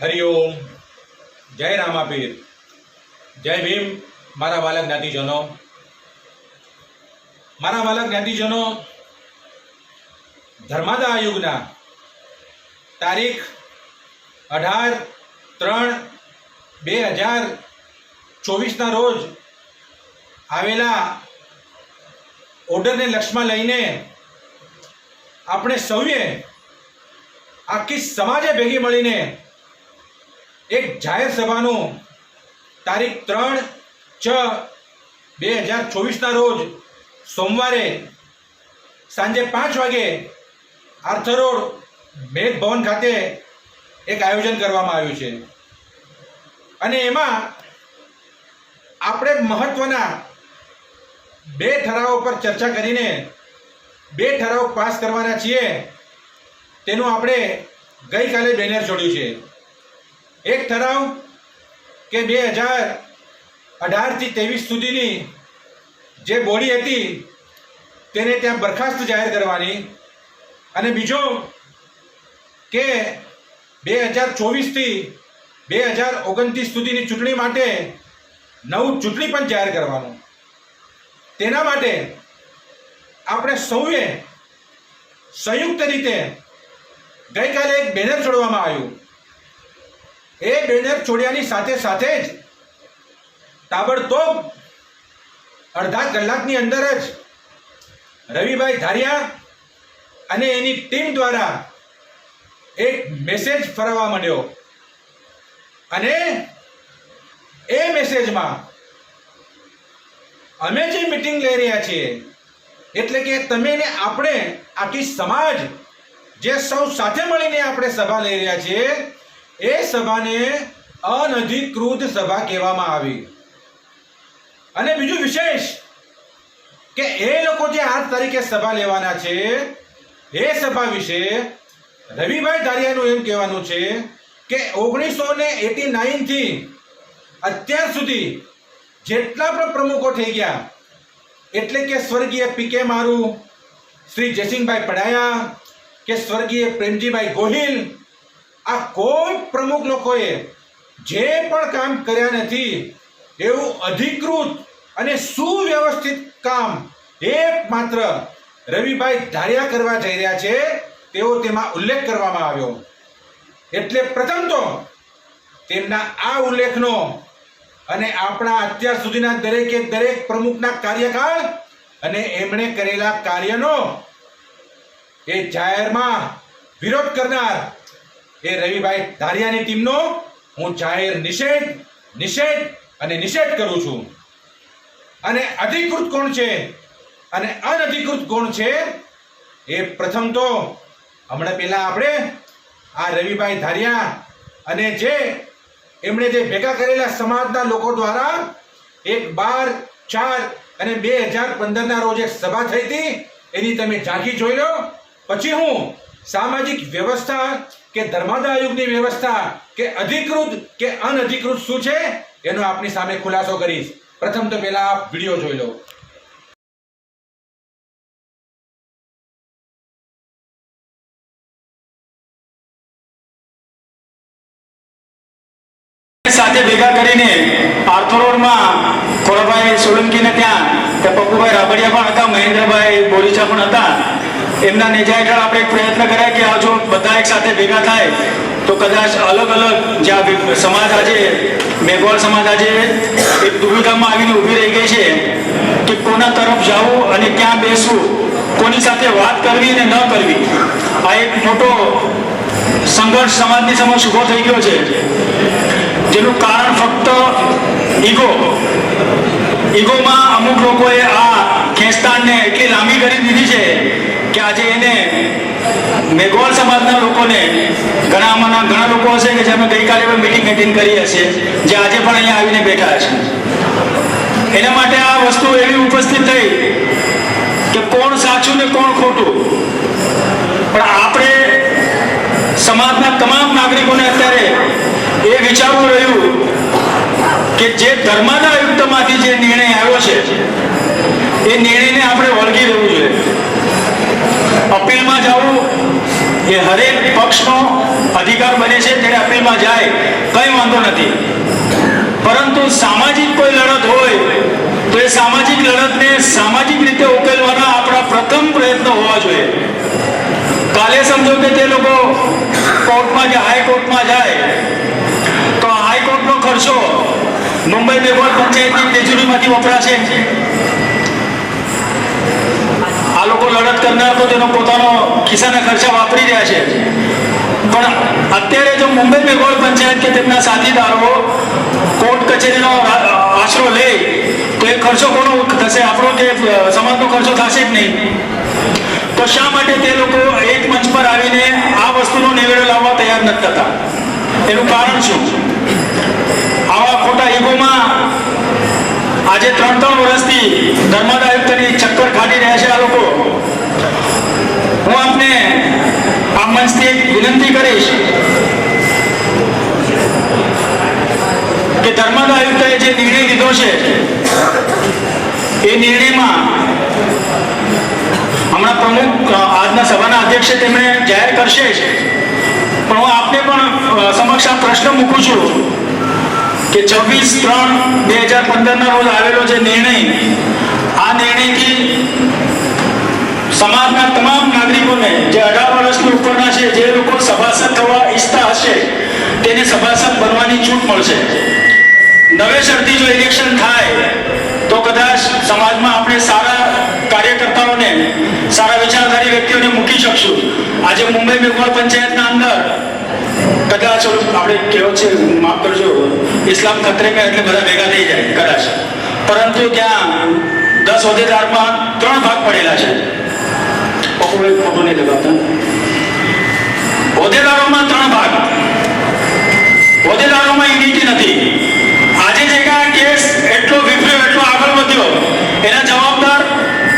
હરિઓમ. જય રામાપીર. જય ભીમ. મારા બાલક જ્ઞાતિજનો. મારા બાલક જ્ઞાતિજનો ધર્માદા આયુગના તારીખ અઢાર ત્રણ બે હજાર ચોવીસના રોજ આવેલા ઓર્ડરને લક્ષમાં લઈને આપણે સૌએ આખી સમાજે ભેગી મળીને એક જાહેર સભાનું તારીખ ત્રણ છ બે હજાર ચોવીસના રોજ સોમવારે સાંજે પાંચ વાગે આર્થર રોડ મેઘ ભવન ખાતે એક આયોજન કરવામાં આવ્યું છે. અને એમાં આપણે મહત્વના બે ઠરાવો પર ચર્ચા કરીને બે ઠરાવ પાસ કરવાના છીએ. તેનું આપણે ગઈકાલે બેનર છોડ્યું છે. એક ઠરાવ કે બે હજાર અઢારથી ત્રેવીસ સુધીની જે બોડી હતી, તેને ત્યાં બરખાસ્ત જાહેર કરવાની. અને બીજો કે બે હજાર ચોવીસથી બે હજાર ઓગણત્રીસ સુધીની ચૂંટણી માટે નવું ચૂંટણી પણ જાહેર કરવાનું. તેના માટે આપણે સૌએ સંયુક્ત રીતે ગઈકાલે એક બેનર છોડવામાં આવ્યું. એ બેનર છોડ્યાની સાથે સાથે જ તાબડતોબ અડધા કલાકની અંદર જ રવિભાઈ ધારિયા અને એની ટીમ દ્વારા એક મેસેજ ફરવા માંડ્યો. અને એ મેસેજમાં અમે જે મિટિંગ લઈ રહ્યા છીએ, એટલે કે તમે ને આપણે આખી સમાજ જે સૌ સાથે મળીને આપણે સભા લઈ રહ્યા છીએ એ સભાને અનધિકૃત સભા કહેવામાં આવી. અને બીજું વિશેષ કે એ લોકો જે આઠ તારીખે સભા લેવાના છે, એ સભા વિશે રવિભાઈ ધારિયાનું એમ કહેવાનું છે કે ઓગણીસો ને એટી નાઇનથી અત્યાર સુધી જેટલા પણ પ્રમુખો થઈ ગયા, એટલે કે સ્વર્ગીય પીકે મારુ, શ્રી જયસિંહભાઈ પડાયા કે સ્વર્ગીય પ્રેમજીભાઈ ગોહિલ આ કોઈ પ્રમુખ લોકોએ જે પણ કામ કર્યા નથી, એવું અધિકૃત અને સુવ્યવસ્થિત કામ એકમાત્ર રવિભાઈ ધાર્યા કરવા જઈ રહ્યા છે, તેવો તેમાં ઉલ્લેખ કરવામાં આવ્યો. એટલે પ્રથમ તો તેમના આ ઉલ્લેખનો અને આપણા અત્યાર સુધીના દરેકે દરેક પ્રમુખના કાર્યકાળ અને એમણે કરેલા કાર્યનો એ જાહેરમાં વિરોધ કરનાર એ રવિભાઈ, ધારિયાની ટીમનો હું જાહેર નિષેધ નિષેધ અને નિષેધ કરું છું. અને અધિકૃત કોણ છે? અને અનધિકૃત કોણ છે? એ પ્રથમ તો હમણાં પહેલા આપણે આ રવિભાઈ ધારિયા અને જે એમણે જે ભેગા કરેલા સમાજના લોકો દ્વારા એક બાર, ચાર અને બે હજાર પંદરના રોજ એક સભા થઈ હતી. એની તમે ઝાંખી જોઈ લો. પછી હું સામાજિક વ્યવસ્થા કે ધર્માદા આયોગની વ્યવસ્થા કે અધિકૃત કે અનધિકૃત શું છે, એનો આપની સામે ખુલાસો કરીશ. પ્રથમ તો પહેલા આપ વીડિયો જોઈ લો. સાથે ભેગા કરીને આર્થરોડમાં ખોરાભાઈ સોલંકીને ત્યાં પપ્પુભાઈ રાબડિયા પણ હતા, મહેન્દ્રભાઈ બોરીચા પણ હતા. એમના નેજા હેઠળ આપણે એક પ્રયત્ન કર્યા કે આ જો બધા એક સાથે ભેગા થાય, તો કદાચ અલગ અલગ જે આ સમાજ આજે, મેઘવાળ સમાજ આજે એક દુવિધામાં આવીને ઊભી રહી ગઈ છે કે કોના તરફ જવું અને ક્યાં બેસવું, કોની સાથે વાત કરવી ને ન કરવી. આ એક મોટો સંઘર્ષ સમાજની સમક્ષ ઊભો થઈ ગયો છે. જેનું કારણ ફક્ત ઈગો. ઈગોમાં અમુક લોકોએ આ ખેંચતાણને એટલી લાંબી કરી દીધી છે કે આજે એને મેઘોલ સમાજના લોકોને ઘણા આમાંના ઘણા લોકો હશે કે જેમે ગઈકાલે પણ મિટિંગ એટેન્ડ કરી હશે, જે આજે પણ અહીંયા આવીને બેઠા છે. એના માટે આ વસ્તુ એવી ઉપસ્થિત થઈ કે કોણ સાચું ને કોણ ખોટું. પણ આપણે સમાજના તમામ નાગરિકોને અત્યારે એ વિચારવું રહ્યું કે જે ધર્મના યુક્તમાંથી જે નિર્ણય આવ્યો છે, એ નિર્ણયને આપણે વળગી રહેવું જોઈએ. અપીલમાં જવું એ હરેક પક્ષનો અધિકાર બને છે ત્યારે અપીલમાં જાય, કંઈ વાંધો નથી. પરંતુ સામાજિક કોઈ લડત હોય, તો એ સામાજિક લડતને સામાજિક રીતે ઉકેલવાના આપણા પ્રથમ પ્રયત્ન હોવા જોઈએ. કાલે સમજો કે તે લોકો કોર્ટમાં કે હાઈકોર્ટમાં જાય, તો હાઈકોર્ટનો ખર્ચો મુંબઈ બેગોળ પંચાયતની તેજુરીમાંથી વપરાશે. લોકો લડત કરનાર તો તેનો પોતાનો ખિસ્સાના ખર્ચા વાપરી રહ્યા છે. પણ અત્યારે જો મુંબઈ મેઘોળ પંચાયત કે તેમના સાથીદારો કોર્ટ કચેરીનો આશરો લે, તો એ ખર્ચો કોનો થશે? આપણો કે સમાજનો ખર્ચો થશે જ નહીં. તો શા માટે તે લોકો એક મંચ પર આવીને આ વસ્તુનો નિવેડો લાવવા તૈયાર નથી થતા? એનું કારણ શું? આવા ખોટા ઈગોમાં આજે ત્રણ ત્રણ વર્ષથી નર્મદા આયુક્તની ચક્કર કાઢી રહ્યા છે આ લોકો. હું આપને આ મંચથી એક વિનંતી કરીશ કે નર્મદા આયુક્તએ જે નિર્ણય લીધો છે, એ નિર્ણયમાં હમણાં પ્રમુખ આજના સભાના અધ્યક્ષે તેમણે જાહેર કરશે જ. પણ હું આપને પણ સમક્ષ આ પ્રશ્ન મૂકું છું. કે છવ્વીસ ત્રણ બે હજાર પંદરના રોજ આવેલો જે નિર્ણય, આ નિર્ણયથી સમાજના તમામ નાગરિકોને જે અઢાર વર્ષની ઉપરના છે, જે લોકો સભાસદ થવા ઈચ્છતા હશે, તેને સભાસદ બનવાની છૂટ મળશે. નવેસરથી જો ઇલેક્શન થાય, તો કદાચ સમાજમાં આપણે સારા કાર્યકર્તાઓને, સારા વિચારધારી વ્યક્તિઓને મૂકી શકશું. આજે મુંબઈ બેગોળ પંચાયતના અંદર કદાચ આપણે કહેવત છે, માફ કરજો, ઇસ્લામ ખતરે મેં એટલે બધા ભેગા થઈ જાય, કદાચ. પરંતુ ત્યાં દસ હોદ્દેદારમાં ત્રણ ભાગ પડેલા છે. ફોટો નહીં લગાવતા. હોદ્દેદારોમાં ત્રણ ભાગ. હોદ્દેદારોમાં યુનિટી નથી. કેસ એટલો વિફર્યો એટલો આગળ વધ્યો. એના જવાબદાર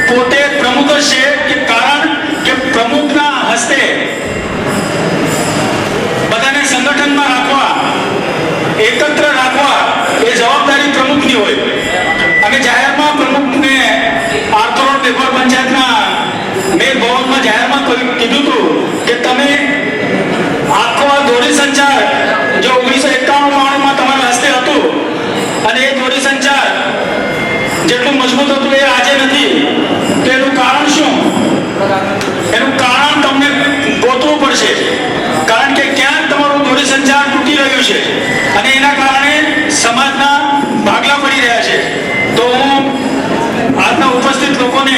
પોતે પ્રમુખ જ છે કે કારણ કે પ્રમુખના હસ્તે બધાને સંગઠનમાં રાખવા, એકત્ર રાખવા એ જવાબદારી પ્રમુખની હોય. અને જાહેરમાં પ્રમુખને આર્થરોડ પેપર પંચાયતના મેં ભવનમાં જાહેરમાં કીધું હતું કે તમે આખો આ દોરી સંચાર જે ઓગણીસો એકાણું બાણુંમાં તમારા હસ્તે હતું અને એ દોરી સંચાર હતું એ આજે નથી. તો કારણ શું? એનું કારણ તમને ગોતવું પડશે. કારણ કે ક્યાંક તમારું દોરી સંચાર તૂટી રહ્યું છે અને એના કારણે સમાજના ભાગલા પડી રહ્યા છે. તો હું આજના ઉપસ્થિત લોકોને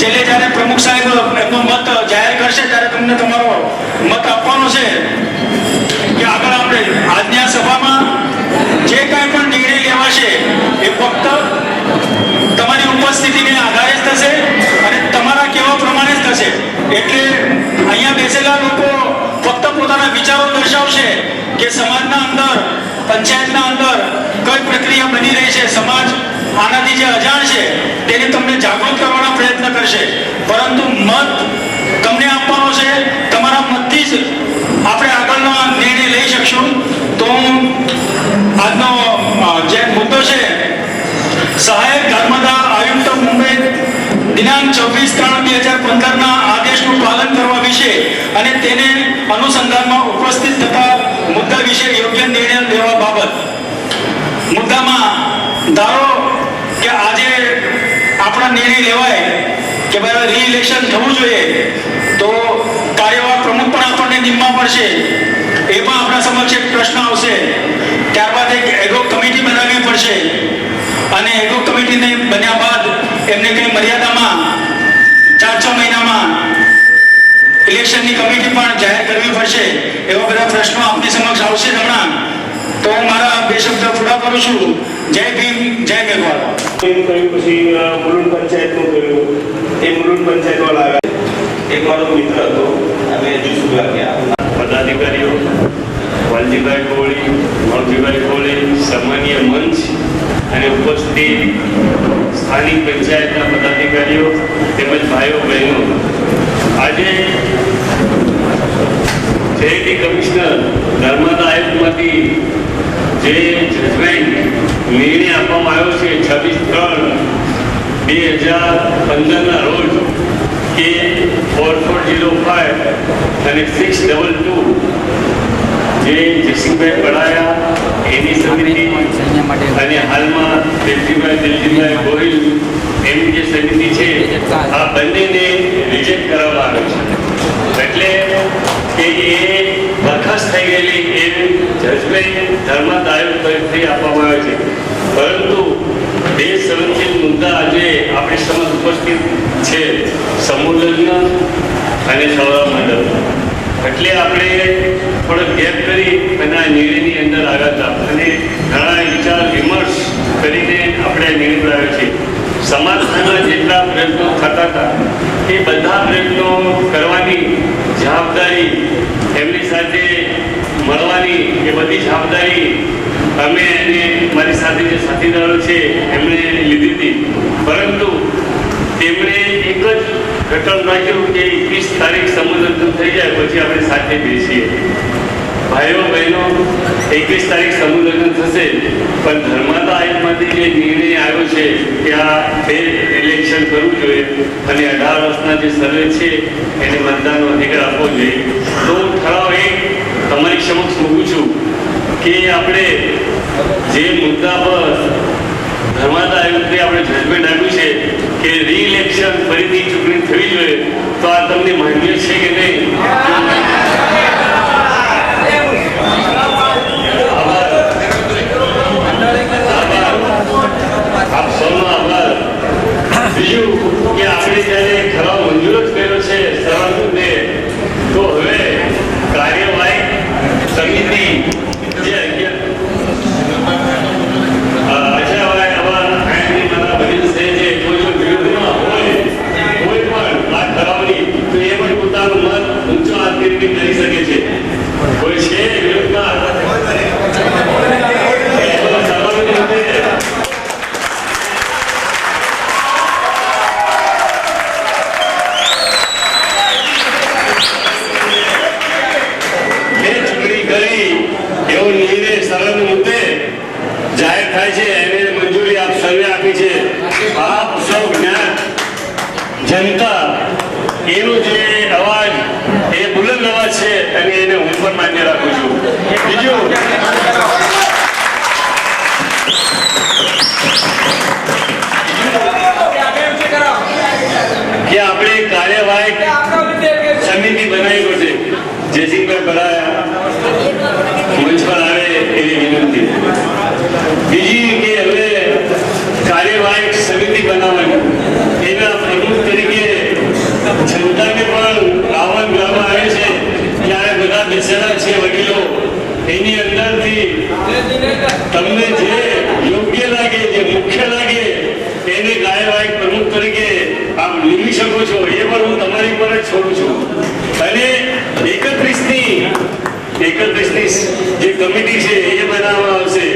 છેલ્લે જ્યારે પ્રમુખ સાહેબ એમનો મત જાહેર કરશે, ત્યારે તમને તમારો મત આપવાનો છે કે આગળ આપણે આજની આ સભામાં જે કાંઈ પણ નિર્ણય લેવાશે એ ફક્ત તમારી ઉપસ્થિતિને આધારે જ થશે અને તમારા કહેવા પ્રમાણે જ થશે એટલે અહીંયા બેસેલા લોકો ફક્ત પોતાના વિચારો દર્શાવશે કે સમાજના અંદર, પંચાયતના અંદર કઈ પ્રક્રિયા બની રહી છે, સમાજ આનાથી જે અજાણ છે તેને તમને જાગૃત કરવાનો પ્રયત્ન કરશે. પરંતુ મત તમને આપવાનો છે, તમારા મતથી જ આપણે આગળનો નિર્ણય લઈ શકશું. તો આજનો જે મુદ્દો છે, સહાયક ધર્મદા આયુક્ત મુંબઈ દિનાંક છવ્વીસ ત્રણ બે હજાર પંદરના આદેશનું પાલન કરવા વિશે અને તેને અનુસંધાનમાં ઉપસ્થિત થતા મુદ્દા વિશે યોગ્ય નિર્ણય લેવા બાબત. મુદ્દામાં ધારો કે આજે આપણા નિર્ણય લેવાય કે ભાઈ રી ઇલેક્શન થવું જોઈએ, તો કાર્યવાહ પ્રમુખ પણ આપણને નિમવા પડશે. એ પણ આપણા સમક્ષ એક પ્રશ્ન આવશે. ત્યારબાદ એક એગો કમિટી બનાવવી પડશે. અને એગો કમિટીને બન્યા બાદ એમને કઈ મર્યાદામાં ચાર છ મહિનામાં ઇલેક્શનની કમિટી પણ જાહેર કરવી પડશે, એવા બધા પ્રશ્નો આપની સમક્ષ આવશે હમણાં. તો હું મારા બે શબ્દ પૂરા કરું છું. જય ભીમ, જય મેઘવાલ કર્યું પછી મુલુંડ પંચાયતનું કર્યું. એ મુલુંડ પંચાયત વાળા આવ્યા. એક મારો મિત્ર હતો, અમે જુસુગા ગયા પદાધિકારીઓ, વાલજીભાઈ કોળી મોરજીભાઈ કોળી સામાન્ય મંચ અને ઉપસ્થિત સ્થાનિક પંચાયતના પદાધિકારીઓ તેમજ ભાઈઓ બહેનો. આજે જેડી કમિશનર નર્મદા આયુક્તમાંથી જે જજમેન્ટ નિર્ણય આપવામાં આવ્યો છે, છવ્વીસ ત્રણ બે હજાર પંદરના રોજ કે ફોર ફોર જીરો ફાઇવ અને સિક્સ ડબલ ટુ જે જયસિંહભાઈ પડાયા એની સમિતિ અને હાલમાં દિલજીભાઈ દિલજીભાઈ ગોહિલ એમની જે સમિતિ છે આ બંનેને રિજેક્ટ કરવામાં આવે છે. એટલે કે એ બરખાસ્ત થઈ ગયેલી એ જજમેન્ટ ધર્મત આયોગ તરફથી આપવામાં આવે છે. પરંતુ બે સંવેદનશીલ મુદ્દા આજે આપણી સમક્ષ ઉપસ્થિત છે. સમૂહ લગ્ન અને સૌરભ મંડળ. એટલે આપણે થોડો ગેપ કરી અને નિર્ણયની અંદર આગળ હતા. અને ઘણા વિચાર, વિમર્શ કરીને આપણે નિર્ણય લાવ્યો છે સમાજના જેટલા પ્રયત્નો થતા હતા, એ બધા પ્રયત્નો કરવાની જવાબદારી એમની સાથે મળવાની એ બધી જવાબદારી અમે અને મારી સાથે જે સાથીદારો છે એમણે લીધી હતી. પરંતુ તેમણે એક જ ઘટન રાખ્યું કે એકવીસ તારીખ સમુદ્ર થઈ જાય પછી આપણે સાથે બેસીએ. ભાઈઓ, બહેનો, એકવીસ તારીખ સમૂહ થશે, પણ ધર્માતા આયોગમાંથી જે નિર્ણય આવ્યો છે કે આ બે ઇલેક્શન કરવું જોઈએ અને અઢાર વર્ષના જે સર્વે છે, એને મતદાનનો અધિકાર આપવો જોઈએ. તો હું ઠરાવ એક તમારી સમક્ષ મૂકું છું કે આપણે જે મુદ્દા પર ધર્માતા આયોગથી આપણે જજમેન્ટ આપ્યું છે કે રીઇલેક્શન ફરીથી ચૂંટણી થવી જોઈએ તો આ તમને માન્ય છે કે નહીં આભાર. આભાર. આપ સૌનો આભાર બીજું કે આપણે જ્યારે ઠરાવ મંજૂર જ કર્યો છે સર્વાનુમતે તો હવે કાર્યવાહી સમિતિ જે અગિયાર અચ્છા હવે આવા આઈની મારા વડીલ છે જે કોઈ જો વિરોધમાં હોય કોઈ પણ આ ઠરાવની તો એ પણ પોતાનું મત ઊંચો હાથ કરીને કરી શકે છે કોઈ છે વિરોધમાં એ બોલો, સર્વાનુમતે. મેં ચૂંટણી કરી એવો નિર્ણય સરળ મુદ્દે જાહેર થાય છે એને મંજૂરી આપ સર્વે આપી છે આપ સૌ જ્ઞાન જનતા એનો જે અવાજ એ બુલંદ અવાજ છે અને એને હું પણ માન્ય રાખું છું બીજું કે આપણે કાર્યવાહી સમિતિ બનાવી પડશે બનાવવાની. એના પ્રમુખ તરીકે જનતાને પણ આહવાન કરવામાં આવે છે આ બધા બેસેલા છે વડીલો. એની અંદરથી તમને જે યોગ્ય લાગે, જે મુખ્ય લાગે એને કાર્યવાહી પ્રમુખ તરીકે આપ નિમી શકો છો, એ પણ હું તમારી પર જ છોડું છું. અને એકત્રીસની એકત્રીસની જે કમિટી છે, એ બનાવવામાં આવશે.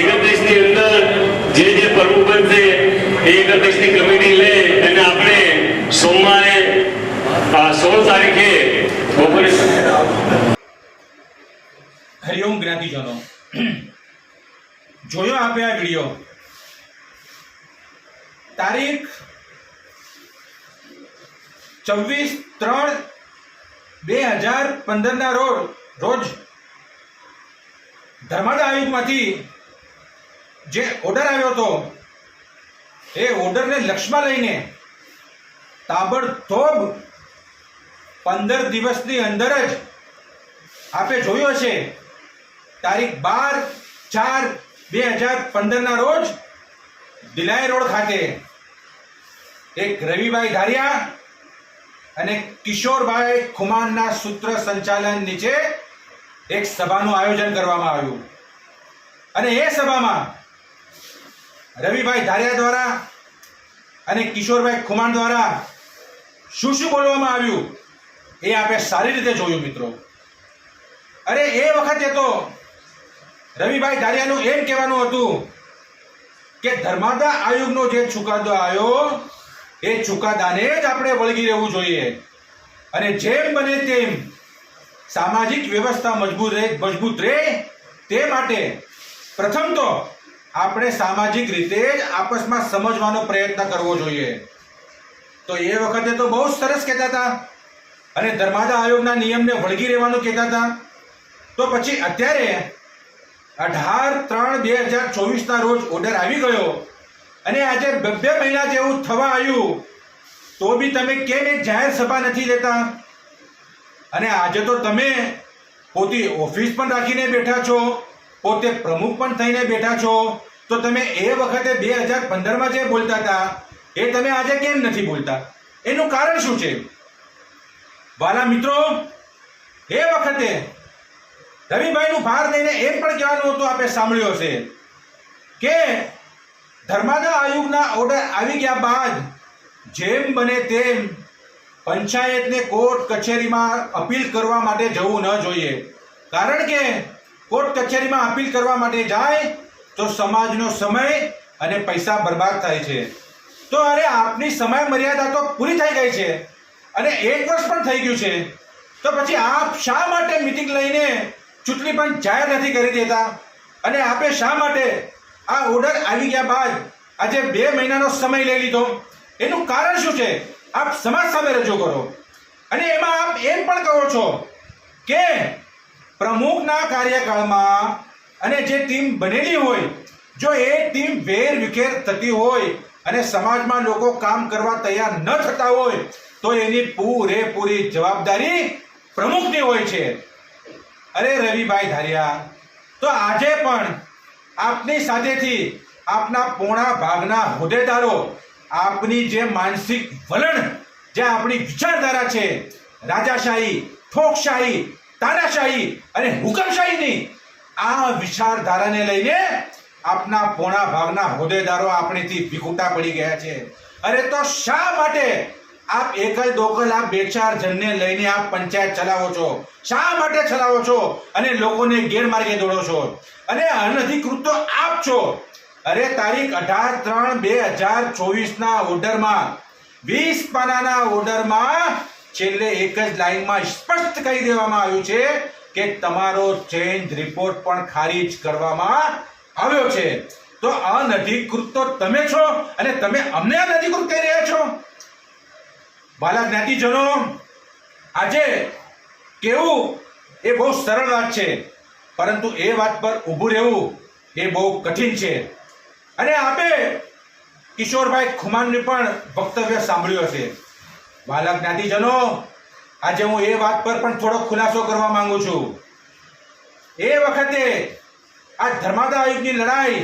એકત્રીસની અંદર જે જે પ્રમુખ બનશે એ એકત્રીસની કમિટી લે અને આપણે સોમવારે સોળ તારીખે બપોરે હરિઓમ જ્ઞાતિજનો, જોયો આપે આ વીડિયો? તારીખ છવ્વીસ ત્રણ બે હજાર પંદરના રોજ રોજ ધર્માદા આયોગમાંથી જે ઓર્ડર આવ્યો હતો, એ ઓર્ડરને લક્ષમાં લઈને તાબડતોબ પંદર દિવસની અંદર જ આપે જોયું હશે તારીખ બાર ચાર બે હજાર પંદરના રોજ દિલાઈ રોડ ખાતે એક રવિભાઈ ધારિયા અને કિશોરભાઈ ખુમાનના સૂત્ર સંચાલન નીચે એક સભાનું આયોજન કરવામાં આવ્યું. અને એ સભામાં રવિભાઈ ધારિયા દ્વારા અને કિશોરભાઈ ખુમાન દ્વારા શું શું બોલવામાં આવ્યું એ આપણે સારી રીતે જોયું, મિત્રો. અરે, એ વખતે તો રવિભાઈ ધારિયાનું એમ કહેવાનું હતું કે ધર્માદા આયોગનો જે ચુકાદો આવ્યો એ ચુકાદાને જ આપણે વળગી રહેવું જોઈએ. અને જેમ બને તેમ સામાજિક વ્યવસ્થા મજબૂત રહે મજબૂત રહે તે માટે પ્રથમ તો આપણે સામાજિક રીતે જ આપસમાં સમજવાનો પ્રયત્ન કરવો જોઈએ. તો એ વખતે તો બહુ સરસ કહેતા હતા. અને ધર્માદા આયોગના નિયમને વળગી રહેવાનું કહેતા હતા. તો પછી અત્યારે અઢાર ત્રણ બે હજાર ચોવીસના રોજ ઓર્ડર આવી ગયો. અને આજે બે બે મહિના જેવું થવા આવ્યું, તો બી તમે કેમ એક જાહેર સભા નથી લેતા? અને આજે તો તમે પોતે ઓફિસ પણ રાખીને બેઠા છો, પોતે પ્રમુખ પણ થઈને બેઠા છો, તો તમે એ વખતે બે હજાર પંદરમાં જે બોલતા હતા, એ તમે આજે કેમ નથી બોલતા? એનું કારણ શું છે? વાલા મિત્રો, એ વખતે રવિભાઈનું ભાર લઈને એમ પણ કહેવાનું હતું આપણે સાંભળ્યું હશે, કે ધર્માદા આયોગના ઓર્ડર આવી ગયા બાદ જેમ બને તેમ પંચાયતને કોર્ટ કચેરીમાં અપીલ કરવા માટે જવું ન જોઈએ. કારણ કે કોર્ટ કચેરીમાં અપીલ કરવા માટે જાય તો સમાજનો સમય અને પૈસા બરબાદ થાય છે. તો અરે આપની સમય મર્યાદા તો પૂરી થઈ ગઈ છે અને એક વર્ષ પણ થઈ ગયું છે. તો પછી આપ શા માટે મિટિંગ લઈને ચૂંટણી પણ જાહેર નથી કરી દેતા? અને આપે શા માટે આ ઓર્ડર આવી ગયા બાદ આજે બે મહિનાનો સમય લઈ લીધો. એનું કારણ શું છે? આપ સમાજ સામે રજૂ કરો. અને એમાં આપ એમ પણ કહો છો કે પ્રમુખના કાર્યકાળમાં અને જે ટીમ બનેલી હોય, જો એ ટીમ વેર વિખેર થતી હોય અને સમાજમાં લોકો કામ કરવા તૈયાર ન થતા હોય, તો એની પૂરેપૂરી જવાબદારી પ્રમુખની હોય છે. અરે રવિભાઈ ધારિયા, તો આજે પણ આપની સાથેથી આપના પોણા ભાગના હોદ્દેદારો, આપની જે માનસિક વલણ, જે આપણી વિચારધારા છે, રાજાશાહી, ઠોકશાહી, તાનાશાહી અને હુકમશાહીની, આ વિચારધારાને લઈને આપના પોણા ભાગના હોદ્દેદારો આપણેથી વિખૂટા પડી ગયા છે. અરે તો શા માટે આપ એકલ દોકલ આ બે ચાર જણને લઈને આપ પંચાયત ચલાવો છો. શા માટે ચલાવો છો? અને લોકોને ગેરમાર્ગે દોડો છો. અને અનધિકૃત તો આપ છો. અરે તારીખ અઢાર ત્રણ બે હજાર ચોવીસના ઓર્ડરમાં, વીસ પાનાના ઓર્ડરમાં છેલ્લે એક જ લાઈનમાં સ્પષ્ટ કહી દેવામાં આવ્યું છે કે તમારો ચેન્જ રિપોર્ટ પણ ખારીજ કરવામાં આવ્યો છે. તો અનધિકૃત તો તમે છો અને તમે અમને અનધિકૃત કહી રહ્યા છો. બાલા જ્ઞાતિજનો, આજે કેવું એ બહુ સરળ વાત છે, પરંતુ એ વાત પર ઊભું રહેવું એ બહુ કઠિન છે. અને આપે કિશોરભાઈ ખુમાનનું પણ વક્તવ્ય સાંભળ્યું હશે. બાલા જ્ઞાતિજનો, આજે હું એ વાત પર પણ થોડો ખુલાસો કરવા માંગુ છું. એ વખતે આ ધર્માદા આયોગની લડાઈ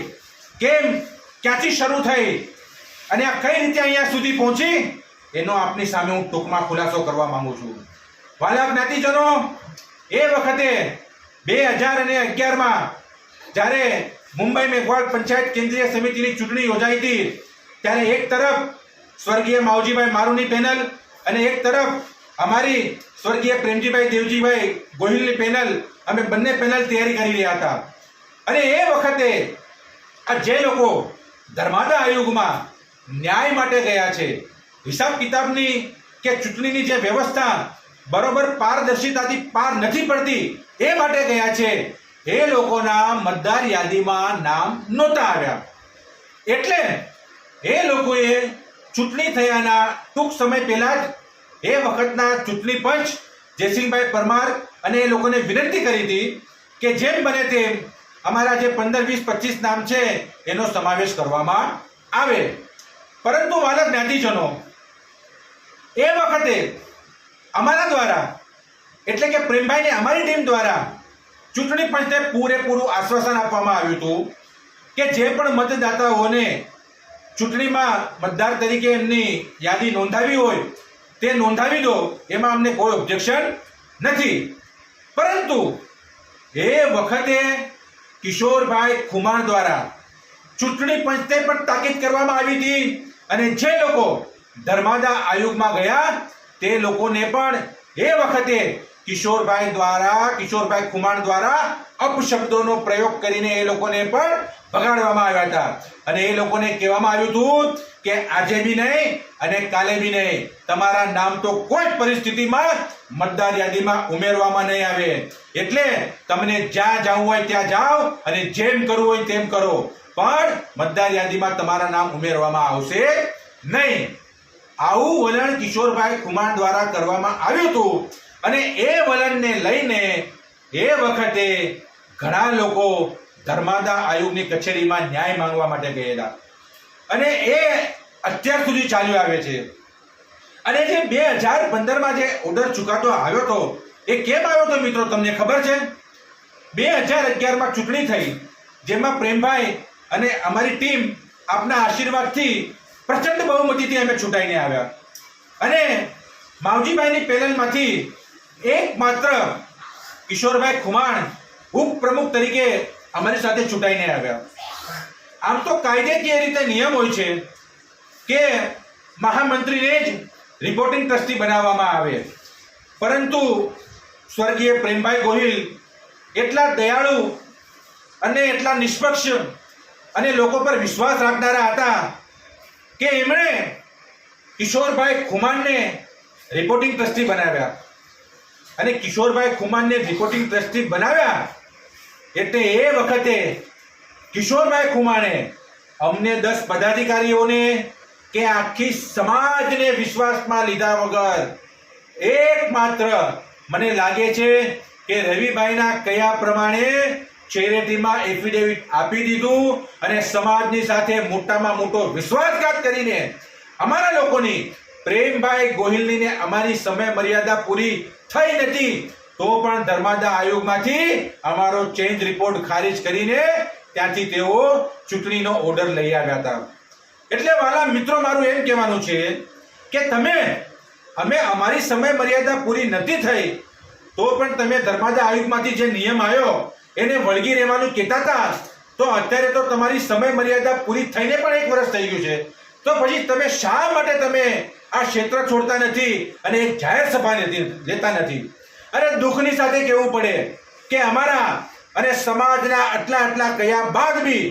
કેમ ક્યાંથી શરૂ થઈ? અને આ કઈ રીતે અહીંયા સુધી પહોંચી? એનો આપની સામે હું ટૂંકમાં ખુલાસો કરવા માંગુ છું. વાલા જ્ઞાતિજનો, એ વખતે બે હજાર અને અગિયારમાં જ્યારે મુંબઈ મેઘવાળ પંચાયત કેન્દ્રીય સમિતિની ચૂંટણી યોજાઈ હતી, ત્યારે એક તરફ સ્વર્ગીય માવજીભાઈ મારુની પેનલ અને એક તરફ અમારી સ્વર્ગીય પ્રેમજીભાઈ દેવજીભાઈ ગોહિલની પેનલ, અમે બંને પેનલ તૈયારી કરી રહ્યા હતા. અને એ વખતે આ જે લોકો ધર્માદા આયોગમાં ન્યાય માટે ગયા છે હિસાબ કિતાબની કે ચૂંટણીની જે વ્યવસ્થા બરોબર પારદર્શિતાથી પાર નથી પડતી, એ માટે ગયા છે. એ લોકોના મતદાર યાદીમાં નામ નહોતા આવ્યા. એટલે એ લોકોએ ચૂંટણી થયાના ટૂંક સમય પહેલા જ એ વખતના ચૂંટણી પંચ જયસિંહભાઈ પરમાર અને એ લોકોને વિનંતી કરી હતી કે જેમ બને તેમ અમારા જે પંદર, વીસ, પચીસ નામ છે, એનો સમાવેશ કરવામાં આવે. પરંતુ વાલા જ્ઞાતિજનો એ વખતે અમારા દ્વારા, એટલે કે પ્રેમભાઈને અમારી ટીમ દ્વારા ચૂંટણી પંચને પૂરેપૂરું આશ્વાસન આપવામાં આવ્યું હતું કે જે પણ મતદાતાઓને ચૂંટણીમાં મતદાર તરીકે એમની યાદી નોંધાવી હોય, તે નોંધાવી દો, એમાં અમને કોઈ ઓબ્જેક્શન નથી. પરંતુ એ વખતે કિશોરભાઈ ખુમાણ દ્વારા ચૂંટણી પંચને પણ તાકીદ કરવામાં આવી હતી અને જે લોકો ધર્માદા આયોગમાં ગયા. તે લોકોને પણ એ વખતે કિશોરભાઈ દ્વારા, કિશોરભાઈ કુમાર દ્વારા અપશબ્દોનો પ્રયોગ કરીને એ લોકોને પણ ભગાડવામાં આવ્યા હતા. અને એ લોકોને કહેવામાં આવ્યું હતું કે આજે બી નહીં અને કાલે બી નહીં. તમારા નામ તો કોઈ પરિસ્થિતિમાં મતદાર યાદીમાં ઉમેરવામાં નહીં આવે. એટલે તમને જ્યાં જવું હોય ત્યાં જાઓ અને જેમ કરવું હોય તેમ કરો. પણ મતદાર યાદીમાં તમારા નામ ઉમેરવામાં આવશે નહીં. આવું વલણ કિશોરભાઈ કુમાર દ્વારા કરવામાં આવ્યું હતું. અને એ વલણને લઈને એ વખતે ઘણા લોકો ધર્માદા આયોગની કચેરીમાં ન્યાય માંગવા માટે ગયેલા. અને એ અત્યાર સુધી ચાલ્યું આવે છે. અને જે બે હજાર પંદરમાં જે ઓર્ડર ચુકાતો આવ્યો હતો, એ કેમ આવ્યો હતો મિત્રો તમને ખબર છે? બે હજાર અગિયારમાં ચૂંટણી થઈ, જેમાં પ્રેમભાઈ અને અમારી ટીમ આપના આશીર્વાદથી પ્રચંડ બહુમતીથી અમે ચૂંટાઈને આવ્યા. અને માવજીભાઈની પેનલમાંથી એકમાત્ર કિશોરભાઈ ખુમાણ ઉપપ્રમુખ તરીકે અમારી સાથે ચૂંટાઈને આવ્યા. આમ તો કાયદેકીય રીતે નિયમ હોય છે કે મહામંત્રીને જ રિપોર્ટિંગ ટ્રસ્ટી બનાવવામાં આવે. પરંતુ સ્વર્ગીય પ્રેમભાઈ ગોહિલ એટલા દયાળુ અને એટલા નિષ્પક્ષ અને લોકો પર વિશ્વાસ રાખનારા હતા કે એમણે કિશોરભાઈ ખુમાનને રિપોર્ટિંગ ટ્રસ્ટી બનાવ્યા. અને કિશોરભાઈ ખુમાનને રિપોર્ટિંગ ટ્રસ્ટી બનાવ્યા એટલે એ વખતે કિશોરભાઈ ખુમાને અમને દસ પદાધિકારીઓને કે આખી સમાજને વિશ્વાસમાં લીધા વગર એકમાત્ર મને લાગે છે કે રવિભાઈના કયા પ્રમાણે ચેરિટીમાં એફિડેવિટ આપી દીધું અને સમાજની સાથે મોટામાં મોટો વિશ્વાસઘાત કરીને અમારા લોકોની પ્રેમભાઈ ગોહિલનીને અમારી સમય મર્યાદા પૂરી થઈ નથી, તો પણ ધર્માદા આયોગમાંથી અમારો ચેન્જ રિપોર્ટ ખારિજ કરીને ત્યાંથી તેઓ ચૂંટણીનો ઓર્ડર લઈ આવ્યા હતા. એટલે વાલા મિત્રો, મારું એમ કહેવાનું છે કે તમે, અમે અમારી સમય મર્યાદા પૂરી નથી થઈ, તો પણ તમે ધર્માદા આયોગમાંથી જે નિયમ આવ્યો એને વળગી રહેવાનું કહેતા હતા તો અત્યારે તો તમારી સમય મર્યાદા પૂરી થઈને પણ એક વર્ષ થઈ ગયું છે. તો પછી તમે શા માટે તમે આ ક્ષેત્ર છોડતા નથી અને એક જાહેર સભા નથી લેતા નથી? અરે દુઃખની સાથે કહેવું પડે કે અમારા અને સમાજના આટલા આટલા કયા બાદ બી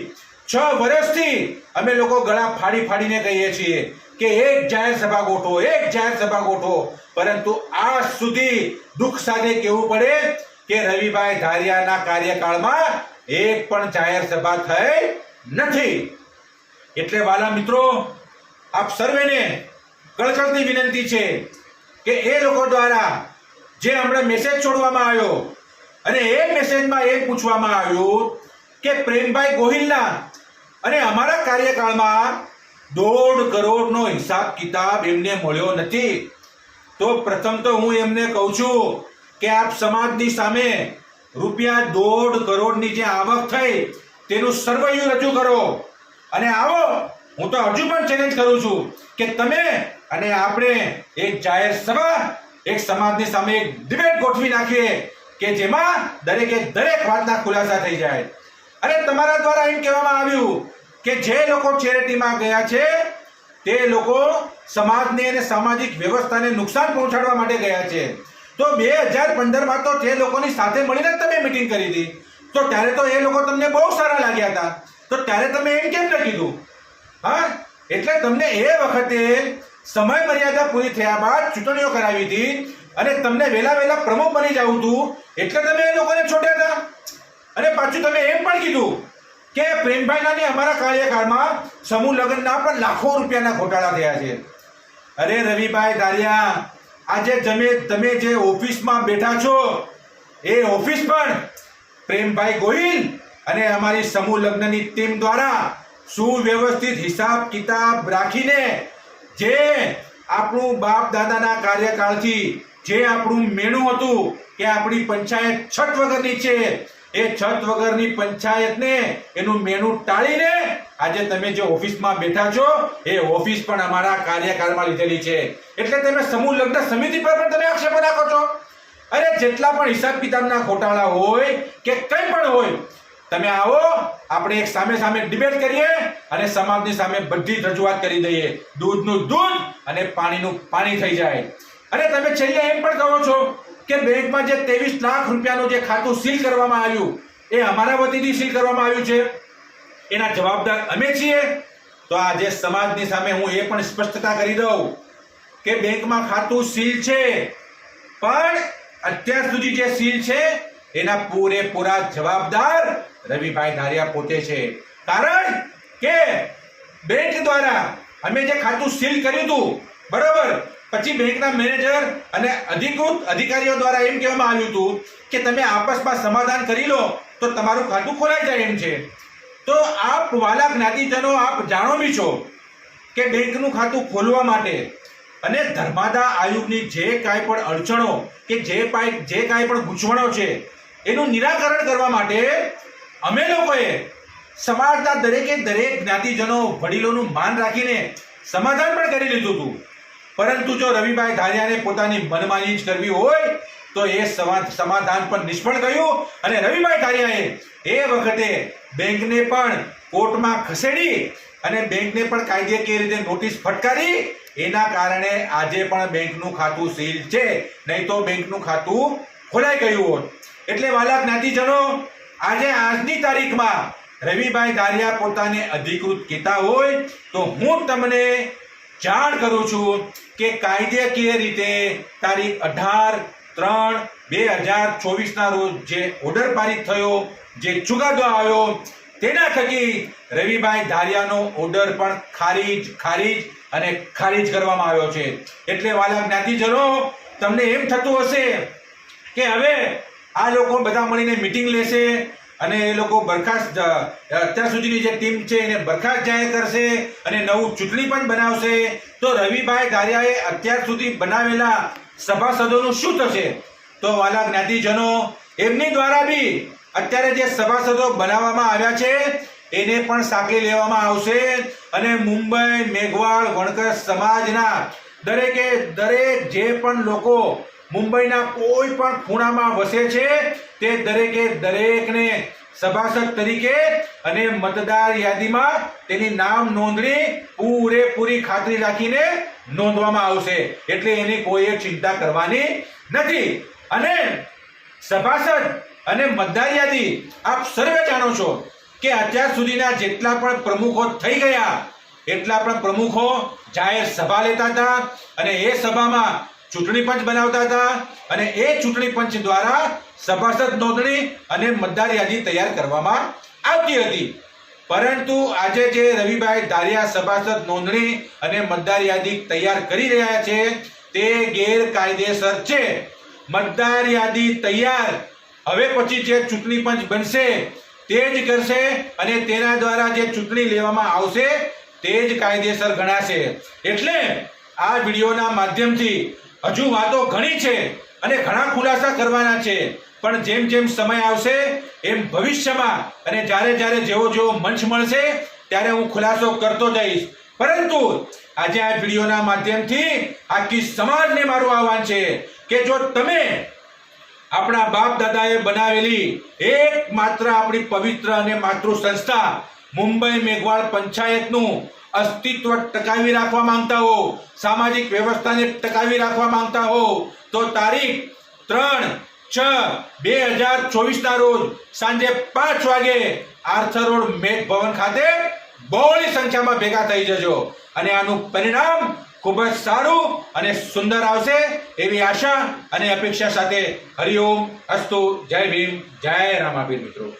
છ વર્ષથી અમે લોકો ગળા ફાડી ફાડીને કહીએ છીએ કે એક જાહેર સભા ગોઠવો, એક જાહેર સભા ગોઠવો. પરંતુ આ સુધી દુઃખ સાથે કહેવું પડે કે રવિભાઈ ધારિયાના કાર્યકાળમાં એક પણ જાહેર સભા થઈ નથી. એટલે વાલા મિત્રો, આપ સર્વેને કળકળતી વિનંતી છે કે એ લોકો દ્વારા જે હમણાં મેસેજ છોડવામાં આવ્યો અને એ મેસેજમાં એ પૂછવામાં આવ્યું કે પ્રેમભાઈ ગોહિલના અને અમારા કાર્યકાળમાં દોઢ કરોડનો હિસાબ કિતાબ એમને મળ્યો નથી. તો પ્રથમ તો હું એમને કહું છું કે આપ સમાજની સામે રૂપિયા દોઢ કરોડની જે આવક થઈ, તેનું સર્વૈયું રજૂ કરો. અને આવો, હું તો હજુ પણ ચેલેન્જ કરું છું કે તમે અને આપણે એક જાહેર સભા, એક સમાજની સામે એક ડિબેટ ગોઠવી નાખીએ કે જેમાં દરેકે દરેક વાતના ખુલાસા થઈ જાય. અને તમારા દ્વારા એમ કહેવામાં આવ્યું કે જે લોકો ચેરિટીમાં ગયા છે, તે લોકો સમાજને અને સામાજિક વ્યવસ્થાને નુકસાન પહોંચાડવા માટે ગયા છે. તો બે હજાર પંદરમાં તો તે લોકોની સાથે મળીને તમે મિટિંગ કરી હતી. તો ત્યારે તો એ લોકો તમને બહુ સારા લાગ્યા હતા. તો ત્યારે તમે એમ કેમ ન કીધું? હા? એટલે તમને એ વખતે સમય મર્યાદા પૂરી થયા બાદ ચૂંટણીઓ કરાવી હતી અને તમને વહેલા વહેલા પ્રમુખ બની જવું હતું. એટલે તમે એ લોકોને છોડ્યા હતા. અને પાછું તમે એમ પણ કીધું કે પ્રેમભાઈના નાની અમારા કાર્યકાળમાં સમૂહ લગ્નના પણ લાખો રૂપિયાના ઘોટાળા થયા છે. અરે રવિભાઈ દારિયા આજે તમે તમે જે ઓફિસમાં બેઠા છો, એ ઓફિસ પણ પ્રેમભાઈ ગોહિલ અને અમારી સમૂહ લગ્નની ટીમ દ્વારા સુવ્યવસ્થિત હિસાબ કિતાબ રાખીને જે આપણું બાપ દાદાના કાર્યકાળથી જે આપણું મેણું હતું કે આપણી પંચાયત છઠ વગરની છે એ છત વગરની પંચાયતને, એનું મેણું ટાળીને આજે તમે જે ઓફિસમાં બેઠા છો, એ ઓફિસ પણ અમારા કાર્યકાળમાં લીધેલી છે. એટલે તમે સમૂહ લગ્ન સમિતિ પર પણ તમે આક્ષેપ રાખો છો. અરે, જેટલા પણ હિસાબ કિતાબના ખોટાળા હોય કે કંઈ પણ હોય, તમે આવો, આપણે એક સામે સામે ડિબેટ કરીએ અને સમાજની સામે બધી જ રજૂઆત કરી દઈએ. દૂધનું દૂધ અને પાણીનું પાણી થઈ જાય. અને તમે છેલ્લે એમ પણ કહો છો કે બેંકમાં જે ત્રેવીસ લાખ રૂપિયાનું જે ખાતું સીલ કરવામાં આવ્યું, એ અમારા વતીથી સીલ કરવામાં આવ્યું છે? એના જવાબદાર અમે છીએ? તો આજે સમાજની સામે હું એ પણ સ્પષ્ટતા કરી દઉં કે બેંકમાં ખાતું સીલ છે, પણ અત્યાર સુધી જે સીલ છે, એના પૂરેપૂરા જવાબદાર રવિભાઈ ધારિયા પોતે છે. કારણ કે બેંક દ્વારા અમે જે ખાતું સીલ કર્યું હતું, બરોબર? પછી બેંકના મેનેજર અને અધિકૃત અધિકારીઓ દ્વારા એમ કહેવામાં આવ્યું હતું કે તમે આપસમાં સમાધાન કરી લો તો તમારું ખાતું ખોલાઈ જાય એમ છે. તો આપ વાલા જ્ઞાતિજનો, આપ જાણો બી છો કે બેંકનું ખાતું ખોલવા માટે અને ધર્માદા આયોગની જે કાંઈ પણ અડચણો કે જે કાંઈ જે કાંઈ પણ ગૂંચવણો છે, એનું નિરાકરણ કરવા માટે અમે લોકોએ સમાજના દરેકે દરેક જ્ઞાતિજનો, વડીલોનું માન રાખીને સમાધાન પણ કરી લીધું હતું. પરંતુ જો રવિભાઈ ધારિયાને પોતાની મનમાની જ કરવી હોય, તો એ સમાધાન પણ નિષ્ફળ ગયું અને રવિભાઈ ધારિયાએ એ વખતે બેંકને પણ કોર્ટમાં ખસેડી અને બેંકને પણ કાયદેકીય રીતે નોટિસ ફટકારી. એના કારણે આજે પણ બેંકનું ખાતું સીલ છે, નહીં તો બેંકનું ખાતું ખોલાઈ ગયું હોત. એટલે વાલા જ્ઞાતિજનો, આજે આજની તારીખમાં રવિભાઈ ધારિયા પોતાને અધિકૃત કહેતા હોય, તો હું તમને જાણ કરું છું કે કાયદેકીય રીતે તારીખ અઢાર, ત્રણ, બે હજાર ચોવીસના રોજ જે ઓર્ડર પારિત થયો, જે ચુકાદો આવ્યો, તેના થકી રવિભાઈ ધારિયાનો ઓર્ડર પણ ખારીજ ખારીજ અને ખારીજ કરવામાં આવ્યો છે. એટલે વાલા જ્ઞાતિજનો, તમને એમ થતું હશે કે હવે આ લોકો બધા મળીને મિટિંગ લેશે અને એ લોકો બરખાસ્ત અત્યાર સુધીની જે ટીમ છે એને બરખાસ્ત જાહેર કરશે અને નવું ચૂંટણી પણ બનાવશે. તો રવિભાઈ ધારિયાએ અત્યાર સુધી બનાવેલા સભાસદોનું શું થશે? તો વાલા જ્ઞાતિજનો, એમની દ્વારા બી અત્યારે જે સભાસદો બનાવવામાં આવ્યા છે, એને પણ સાંકળી લેવામાં આવશે. અને મુંબઈ મેઘવાળ વણકર સમાજના દરેકે, દરેક જે પણ લોકો મુંબઈના કોઈ પણ ખૂણામાં વસે છે, તે દરેકે દરેકને સભાસદ તરીકે અને મતદાર યાદીમાં તેની નામ નોંધણી પૂરેપૂરી ખાતરી રાખીને નોંધવામાં આવશે. એટલે એની કોઈ ચિંતા કરવાની નથી. અને સભાસદ અને મતદાર યાદી આપ સર્વે જાણો છો કે અત્યાર સુધીના જેટલા પણ પ્રમુખો થઈ ગયા, એટલા પણ પ્રમુખો જાહેર સભા લેતા હતા અને એ સભામાં ચૂંટણી પંચ બનાવતા હતા અને એ ચૂંટણી પંચ દ્વારા સભાસદ નોંધણી અને મતદાર યાદી તૈયાર કરવામાં આવતી હતી. પરંતુ આજે જે રવિભાઈ ધારિયા સભાસદ નોંધણી અને મતદાર યાદી તૈયાર કરી રહ્યા છે, તે ગેરકાયદેસર છે. મતદાર યાદી તૈયાર. હવે પછી જે ચૂંટણી પંચ બનશે, તે જ કરશે અને તેના દ્વારા જે ચૂંટણી લેવામાં આવશે, તે જ કાયદેસર ગણાશે. એટલે આ વિડીયોના માધ્યમથી હજુ વાતો ઘણી છે અને ઘણા ખુલાસા કરવાના છે. પણ જેમ જેમ સમય આવશે, એમ ભવિષ્યમાં અને જ્યારે જ્યારે જેવો જેવો મંચ મળશે, ત્યારે હું ખુલાસો કરતો જઈશ. પરંતુ આજે આ વિડીયોના માધ્યમથી આખી સમાજને મારું આહવાન છે કે જો તમે આપણા બાપ દાદાએ બનાવેલી એકમાત્ર આપણી પવિત્ર અને માતૃ સંસ્થા મુંબઈ મેઘવાળ પંચાયતનું અસ્તિત્વ ટકાવી રાખવા માંગતા હો, સામાજિક વ્યવસ્થાને ટકાવી રાખવા માંગતા હો, તો તારીખ ત્રણ છ બે હજાર ચોવીસના રોજ સાંજે પાંચ વાગે આર્થર રોડ મેઘ ભવન ખાતે બહોળી સંખ્યામાં ભેગા થઈ જજો. અને આનું પરિણામ ખૂબ જ સારું અને સુંદર આવશે એવી આશા અને અપેક્ષા સાથે. હરિઓમ અસ્તુ, જય ભીમ, જય રામાભીર મિત્રો.